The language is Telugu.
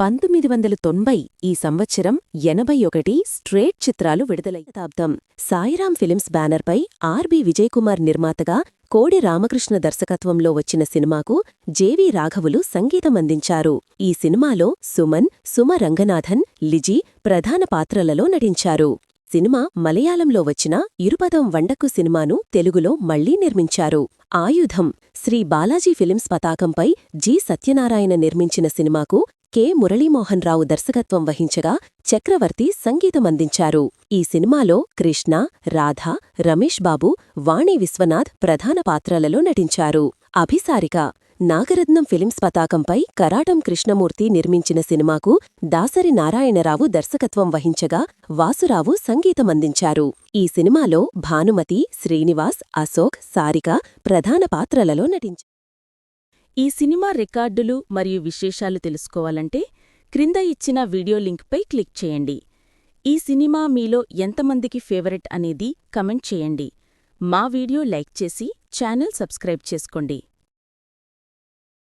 పంతొమ్మిది వందల తొంభై ఈ సంవత్సరం ఎనభై ఒకటి స్ట్రేట్ చిత్రాలు విడుదలై శతాబ్దం. సాయిరాం ఫిలిమ్స్ బ్యానర్పై ఆర్బి విజయకుమార్ నిర్మాతగా కోడి రామకృష్ణ దర్శకత్వంలో వచ్చిన సినిమాకు జేవి రాఘవులు సంగీతమందించారు ఈ సినిమాలో సుమన్ సుమ రంగనాథన్ లిజి ప్రధాన పాత్రలలో నటించారు. సినిమా మలయాళంలో వచ్చిన ఇరుపదం వండకు సినిమాను తెలుగులో మళ్ళీ నిర్మించారు. ఆయుధం శ్రీ బాలాజీ ఫిలిమ్స్ పతాకంపై జి సత్యనారాయణ నిర్మించిన సినిమాకు కె. మురళీమోహన్ రావు దర్శకత్వం వహించగా చక్రవర్తి సంగీతమందించారు. ఈ సినిమాలో కృష్ణ రాధ రమేష్ బాబు వాణి విశ్వనాథ్ ప్రధాన పాత్రలలో నటించారు. అభిసారిక నాగరత్నం ఫిలిమ్స్ పతాకంపై కరాటం కృష్ణమూర్తి నిర్మించిన సినిమాకు దాసరి నారాయణరావు దర్శకత్వం వహించగా వాసురావు సంగీతమందించారు. ఈ సినిమాలో భానుమతి శ్రీనివాస్ అశోక్ సారిక ప్రధాన పాత్రలలో నటించారు ఈ సినిమా రికార్డులు మరియు విశేషాలు తెలుసుకోవాలంటే క్రింద ఇచ్చిన వీడియో లింక్పై క్లిక్ చేయండి. ఈ సినిమా మీలో ఎంతమందికి ఫేవరెట్ అనేది కమెంట్ చేయండి. మా వీడియో లైక్ చేసి ఛానల్ సబ్స్క్రైబ్ చేసుకోండి.